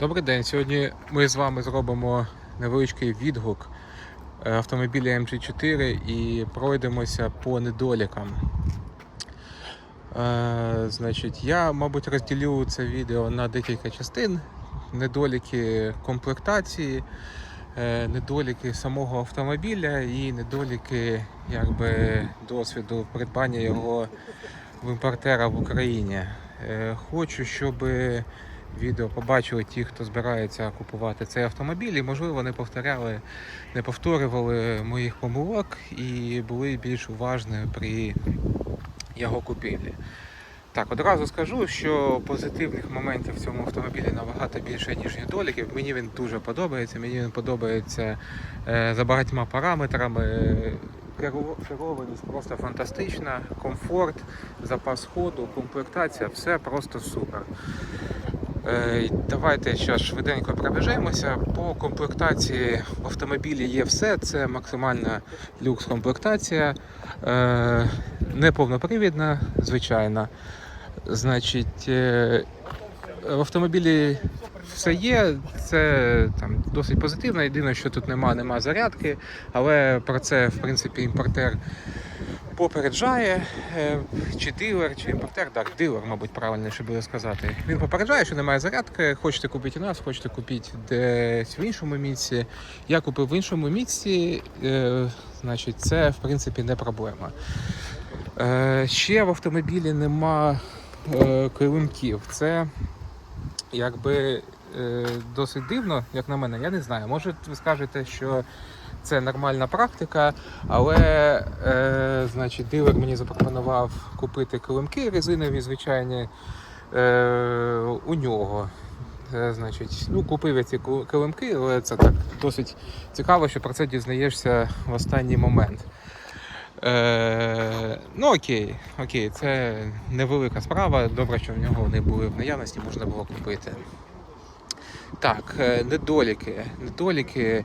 Добрий день. Сьогодні ми з вами зробимо невеличкий відгук е, автомобіля MG4 і пройдемося по недолікам. Е, Значить, я, мабуть, розділю це відео на декілька частин. Недоліки комплектації, е, недоліки самого автомобіля і недоліки якби, досвіду придбання його в імпортера в Україні. Е, Хочу, щоб відео побачили ті, хто збирається купувати цей автомобіль, і можливо не повторяли, не повторювали моїх помилок і були більш уважні при його купівлі. Так, одразу скажу, що позитивних моментів в цьому автомобілі набагато більше, ніж недоліків. Мені він дуже подобається. Мені він подобається е, за багатьма параметрами. Керованість просто фантастична, комфорт, запас ходу, комплектація, все просто супер. Е, Давайте ще швиденько пробіжемося. По комплектації в автомобілі є все. Це максимальна люкс комплектація, е, неповнопривідна, звичайно. Значить, е, в автомобілі все є, це там досить позитивно. Єдине, що тут нема, нема зарядки, але про це, в принципі, імпортер попереджає, е, чи дилер, чи імпортер, так, дилер, мабуть, правильніше буде сказати. Він попереджає, що немає зарядки, хочете купити у нас, хочете купити десь в іншому місці. Я купив в іншому місці, е, значить, це в принципі не проблема. Е, ще в автомобілі нема килимків. Це якби досить дивно, як на мене, я не знаю. Може, ви скажете, що це нормальна практика, але е, значить, дилер мені запропонував купити килимки резинові, звичайні е, у нього. Е, Значить, ну, купив я ці килимки, але це так досить цікаво, що про це дізнаєшся в останній момент. Е, ну окей, окей, це невелика справа. Добре, що в нього вони були в наявності, можна було купити. Так, е, недоліки. Недоліки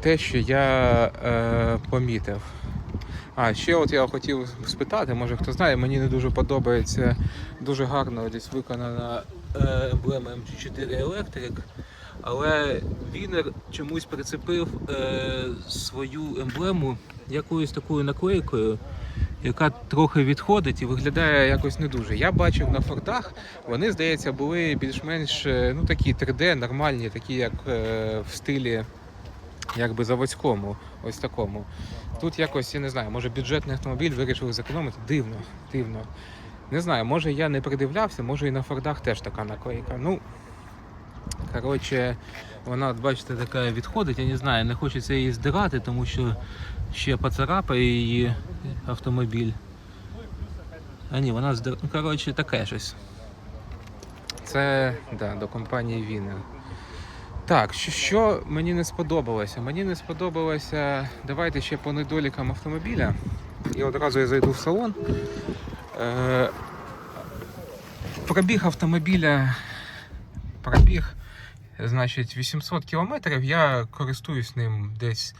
те, що я е, помітив. А, ще от я хотів спитати, може хто знає, мені не дуже подобається дуже гарно десь виконана е, емблема MG4 Electric, але Вінер чомусь прицепив е, свою емблему якоюсь такою наклейкою, яка трохи відходить і виглядає якось не дуже. Я бачив на фортах, вони, здається, були більш-менш е, ну, такі 3D, нормальні, такі як е, в стилі якби заводському, ось такому. Тут якось, я не знаю, може бюджетний автомобіль вирішили зекономити. Дивно, дивно. Не знаю, може я не придивлявся, може і на фордах теж така наклейка. Ну, коротше, вона, бачите, така відходить. Я не знаю, не хочеться її здирати, тому що ще поцарапає її автомобіль. А ні, вона здир... Ну, коротше, таке щось. Це да, до компанії Вінер. Так, що, що мені не сподобалося? Мені не сподобалося. Давайте ще по недолікам автомобіля. І одразу я зайду в салон. Е, пробіг автомобіля. Пробіг, значить, 800 кілометрів. Я користуюсь ним десь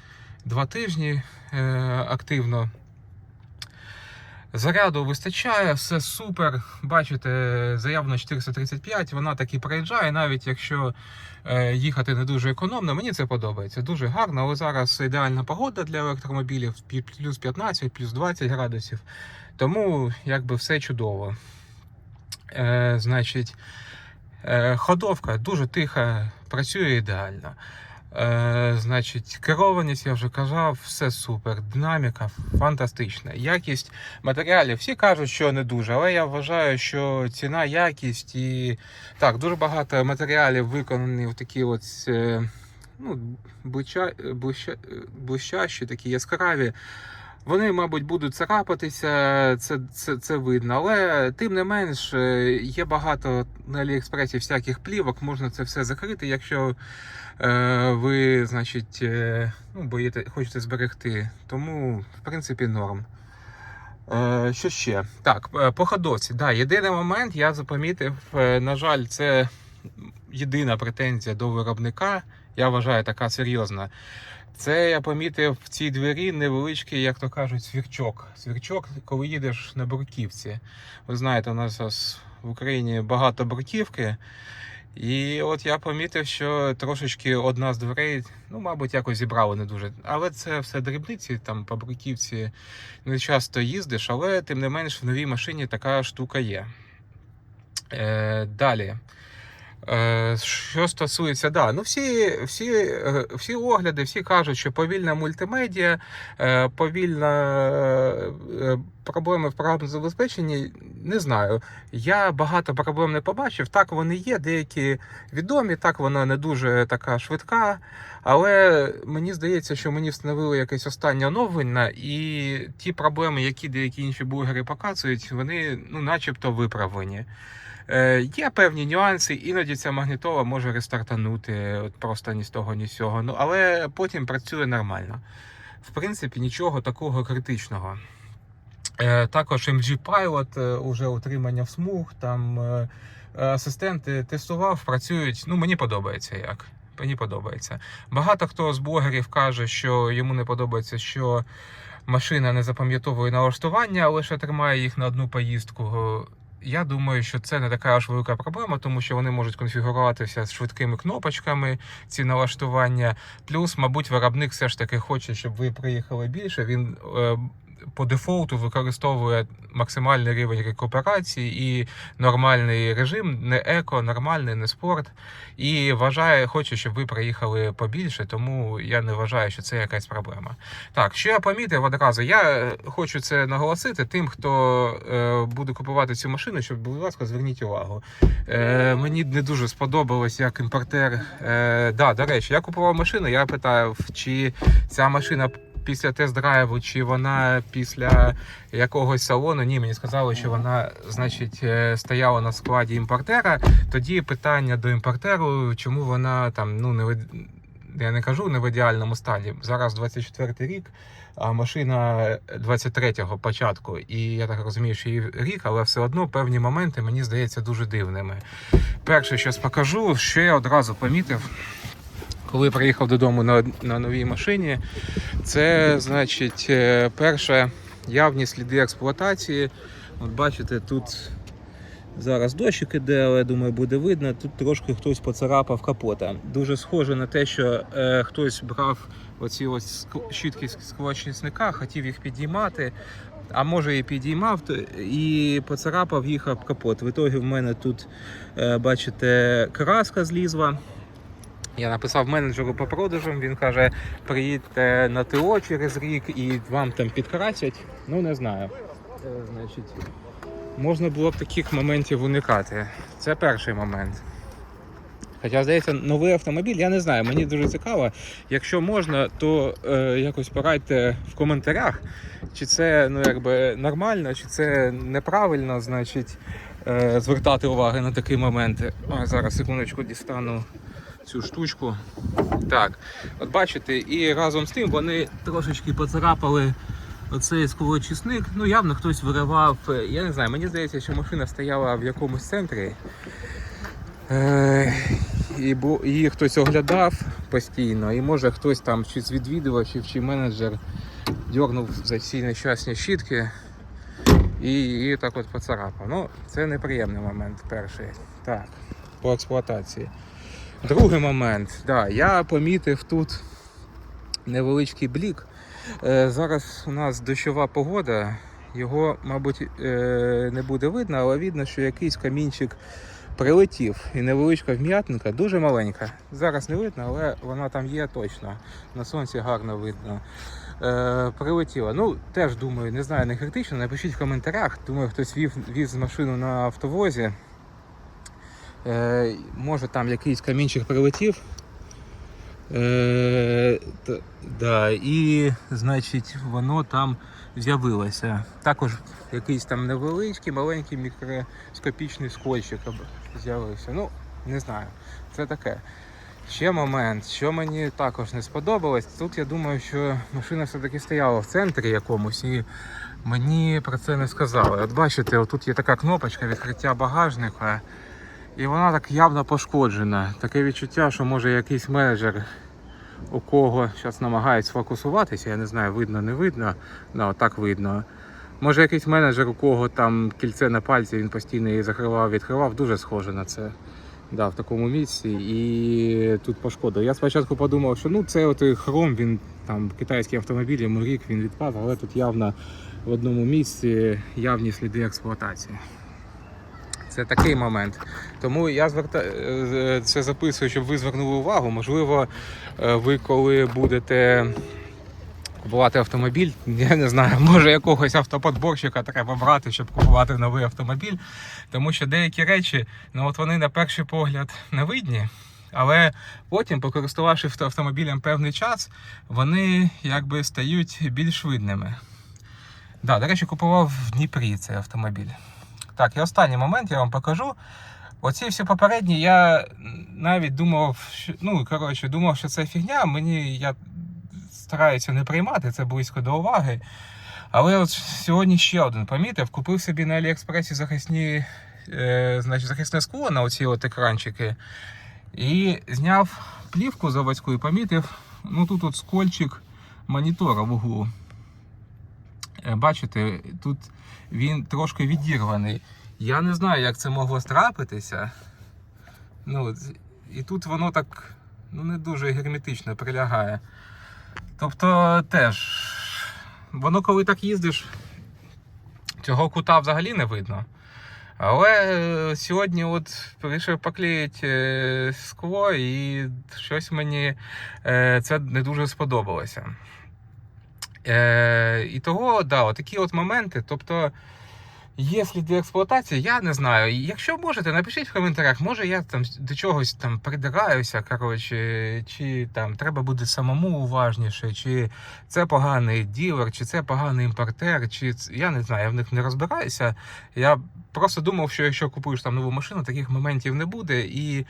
два тижні е, активно. Заряду вистачає, все супер. Бачите, заявлено 435, вона таки проїжджає, навіть якщо е, їхати не дуже економно. Мені це подобається. Дуже гарно, але зараз ідеальна погода для електромобілів, плюс 15, плюс 20 градусів. Тому якби все чудово. Е, значить, е, ходовка дуже тиха, працює ідеально. Е, значить, керованість, я вже казав, все супер. Динаміка фантастична. Якість матеріалів всі кажуть, що не дуже, але я вважаю, що ціна, якість і так, дуже багато матеріалів виконані в такі от е, ну, блища, блища, блищащі, такі яскраві. Вони, мабуть, будуть царапатися, це, це, це видно. Але тим не менш, е, є багато на Аліекспресі всяких плівок, можна це все закрити, якщо е, ви, значить, е, ну, боїте, хочете зберегти. Тому, в принципі, норм. Е, що ще? Так, е, по ходовці. Да, єдиний момент я запомітив, е, на жаль, це єдина претензія до виробника. Я вважаю, така серйозна. Це я помітив в цій двері невеличкий, як то кажуть, свірчок. Свірчок, коли їдеш на бруківці. Ви знаєте, у нас в Україні багато бруківки. І от я помітив, що трошечки одна з дверей, ну, мабуть, якось зібрали не дуже. Але це все дрібниці, там по бруківці не часто їздиш, але тим не менш в новій машині така штука є. Е, далі. Е, Що стосується, да, ну всі, всі, е, всі огляди, всі кажуть, що повільна мультимедіа, е, повільна проблеми в програмному забезпеченні. Не знаю. Я багато проблем не побачив. Так вони є, деякі відомі, так вона не дуже така швидка. Але мені здається, що мені встановили якесь останнє оновлення, і ті проблеми, які деякі інші блогери показують, вони ну, начебто виправлені. Е, Є певні нюанси, іноді ця магнітола може рестартанути от просто ні з того, ні з цього. Ну але потім працює нормально. В принципі, нічого такого критичного. Е, Також MG Pilot, е, уже утримання в смуг, там асистенти тестував, працюють. Ну, мені подобається як. Мені подобається. Багато хто з блогерів каже, що йому не подобається, що машина не запам'ятовує налаштування, а лише тримає їх на одну поїздку. Я думаю, що це не така аж велика проблема, тому що вони можуть конфігуруватися з швидкими кнопочками, ці налаштування. Плюс, мабуть, виробник все ж таки хоче, щоб ви приїхали більше. Він е, по дефолту використовує максимальний рівень рекуперації і нормальний режим, не еко, нормальний, не спорт. І вважає, хоче, щоб ви приїхали побільше, тому я не вважаю, що це якась проблема. Так, що я помітив одразу, я хочу це наголосити тим, хто е, буде купувати цю машину, щоб, будь ласка, зверніть увагу. Е, мені не дуже сподобалось, як імпортер. Е, да, до речі, я купував машину, я питав, чи ця машина. Після тест-драйву, чи вона після якогось салону, ні, мені сказали, що вона, значить, е, стояла на складі імпортера. Тоді питання до імпортеру, чому вона там, ну не в я не кажу не в ідеальному стані. Зараз 24 рік, а машина 23-го початку. І я так розумію, що її рік, але все одно певні моменти мені здається дуже дивними. Перше, що покажу, що я одразу помітив. Коли приїхав додому на, на новій машині, це значить е, перше явні сліди експлуатації. От бачите, тут зараз дощик іде, але думаю, буде видно. Тут трошки хтось поцарапав капота. Дуже схоже на те, що е, хтось брав оці ось щітки з сквочисника, хотів їх підіймати. А може і підіймав і поцарапав їх об капот. В ітогі в мене тут, е, бачите, краска злізла. Я написав менеджеру по продажам, він каже, приїдьте на ТО через рік і вам там підкрасять. Ну не знаю. Е, Значить, можна було б таких моментів уникати. Це перший момент. Хоча, здається, новий автомобіль, я не знаю, мені дуже цікаво. Якщо можна, то е, якось порадьте в коментарях, чи це ну, якби, нормально, чи це неправильно, значить, е, звертати увагу на такі моменти. О, зараз секундочку дістану цю штучку. Так, от бачите, і разом з тим вони трошечки поцарапали оцей сколочисник. Ну, явно хтось виривав. е, Я не знаю, мені здається, що машина стояла в якомусь центрі. Е, і її хтось оглядав постійно, і може хтось там з відвідувачів, чи менеджер дьорнув за ці нещасні щітки і її так от поцарапав. Ну, це неприємний момент перший. Так, по експлуатації. Другий момент, да, я помітив тут невеличкий блік. Е, зараз у нас дощова погода, його, мабуть, е, не буде видно, але видно, що якийсь камінчик прилетів. І невеличка вм'ятинка, дуже маленька. Зараз не видно, але вона там є точно. На сонці гарно видно. Е, прилетіла. Ну, теж думаю, не знаю, не критично. Напишіть в коментарях. Думаю, хтось вів, віз машину на автовозі. Е, може там якийсь камінчик прилетів. Е, т- да, і, значить, воно там з'явилося. Також якийсь там невеличкий, маленький мікроскопічний скотчик з'явився. Ну, не знаю. Це таке. Ще момент, що мені також не сподобалось. Тут я думаю, що машина все-таки стояла в центрі якомусь і мені про це не сказали. От бачите, отут є така кнопочка відкриття багажника. І вона так явно пошкоджена. Таке відчуття, що може якийсь менеджер, у кого зараз намагається сфокусуватися, я не знаю, видно, не видно. Ну, так видно. Може якийсь менеджер, у кого там кільце на пальці, він постійно її закривав, відкривав, дуже схоже на це. Да, в такому місці і тут пошкодив. Я спочатку подумав, що ну це от хром, він там китайський автомобіль, йому він відпав, але тут явно в одному місці явні сліди експлуатації. Це такий момент. Тому я зверта... е, це записую, щоб ви звернули увагу. Можливо, е, ви коли будете купувати автомобіль, я не знаю, може якогось автоподборщика треба брати, щоб купувати новий автомобіль. Тому що деякі речі, ну от вони на перший погляд не видні. Але потім, покористувавши автомобілем певний час, вони якби стають більш видними. Да, до речі, купував в Дніпрі цей автомобіль. Так, і останній момент я вам покажу. Оці всі попередні я навіть думав, що, ну коротше, думав, що це фігня. Мені я стараюся не приймати це близько до уваги. Але от сьогодні ще один помітив, купив собі на Аліекспресі захисні, е, значить, захисне скло на оці от екранчики. І зняв плівку заводську і помітив, ну тут от скольчик монітора в углу. Е, Бачите, тут він трошки відірваний. Я не знаю, як це могло трапитися. Ну, і тут воно так ну, не дуже герметично прилягає. Тобто теж, воно коли так їздиш, цього кута взагалі не видно. Але е, сьогодні от вирішив поклеїти е, скло і щось мені е, це не дуже сподобалося. Е, і того, да, такі от моменти. Тобто є сліди експлуатації, я не знаю. Якщо можете, напишіть в коментарях, може я там до чогось там придираюся, коротше, чи там треба буде самому уважніше, чи це поганий ділер, чи це поганий імпортер, чи я не знаю, я в них не розбираюся. Я просто думав, що якщо купуєш там нову машину, таких моментів не буде. І,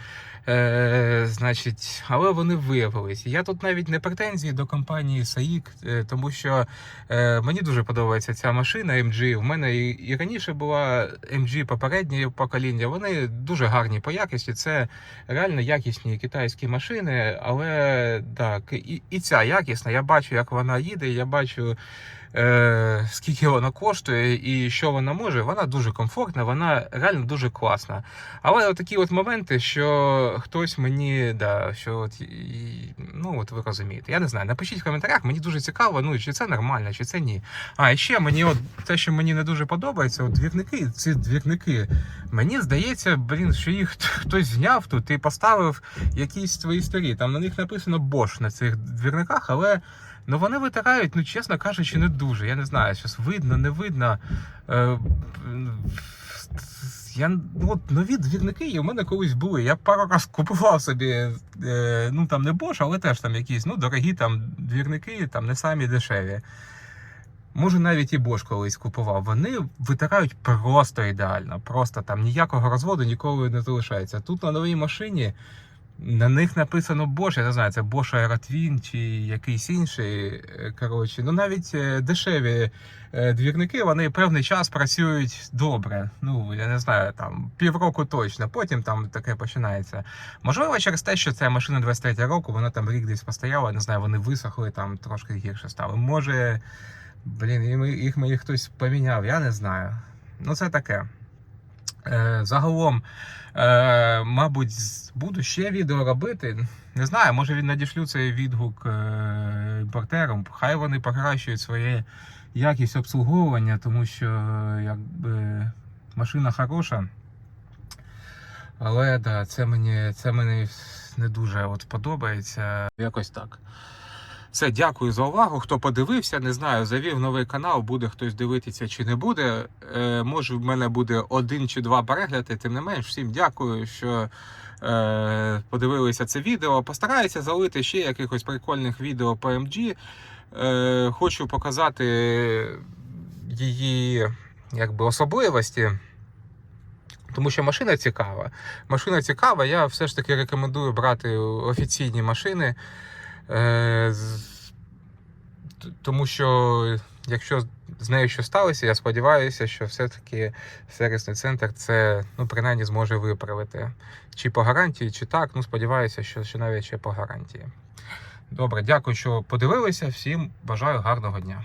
е, значить, але вони виявились. Я тут навіть не претензії до компанії SAIC, е, тому що е, мені дуже подобається ця машина MG. У мене і, і раніше була MG попереднє покоління. Вони дуже гарні по якості. Це реально якісні китайські машини, але так, і, і ця якісна. Я бачу, як вона їде, я бачу. Е, скільки вона коштує і що вона може, вона дуже комфортна, вона реально дуже класна. Але такі от моменти, що хтось мені, да, що от, і- ну от ви розумієте, я не знаю, напишіть в коментарях, мені дуже цікаво, ну чи це нормально, чи це ні. А і ще мені, от те, що мені не дуже подобається, от двірники, ці двірники, мені здається, блін, що їх хтось зняв тут і поставив якісь свої старі. Там на них написано Bosch на цих двірниках, але. Ну вони витирають, ну чесно кажучи, не дуже. Я не знаю, щось видно, не видно. Е, я, ну, от нові двірники і у мене колись були. Я пару раз купував собі, е, ну там не Bosch, але теж там якісь ну, дорогі там двірники, там не самі дешеві. Може, навіть і Bosch колись купував. Вони витирають просто ідеально. Просто там ніякого розводу ніколи не залишається. Тут на новій машині на них написано Bosch, я не знаю, це Bosch Aerotwin чи якийсь інший. е, Коротше, ну навіть е, дешеві е, двірники, вони певний час працюють добре. Ну, я не знаю, там півроку точно, потім там таке починається. Можливо, через те, що це машина 23 року, вона там рік десь постояла, не знаю, вони висохли, там трошки гірше стало. Може, блін, їх мені хтось поміняв, я не знаю. Ну, це таке. Е, Загалом, е, мабуть, буду ще відео робити. Не знаю, може він надішлю цей відгук е, імпортерам. Хай вони покращують своє якість обслуговування, тому що якби машина хороша. Але да, це мені, це мені не дуже от подобається. Якось так. Все, дякую за увагу. Хто подивився, не знаю, завів новий канал, буде хтось дивитися чи не буде. Е, може, в мене буде один чи два перегляди. Тим не менш, всім дякую, що е, подивилися це відео. Постараюся залити ще якихось прикольних відео по MG. Е, хочу показати її якби, особливості. Тому що машина цікава. Машина цікава, я все ж таки рекомендую брати офіційні машини. Е, тому що якщо з нею що сталося, я сподіваюся, що все-таки сервісний центр це ну, принаймні зможе виправити. Чи по гарантії, чи так. Ну, сподіваюся, що, що навіть ще по гарантії. Добре, дякую, що подивилися. Всім бажаю гарного дня.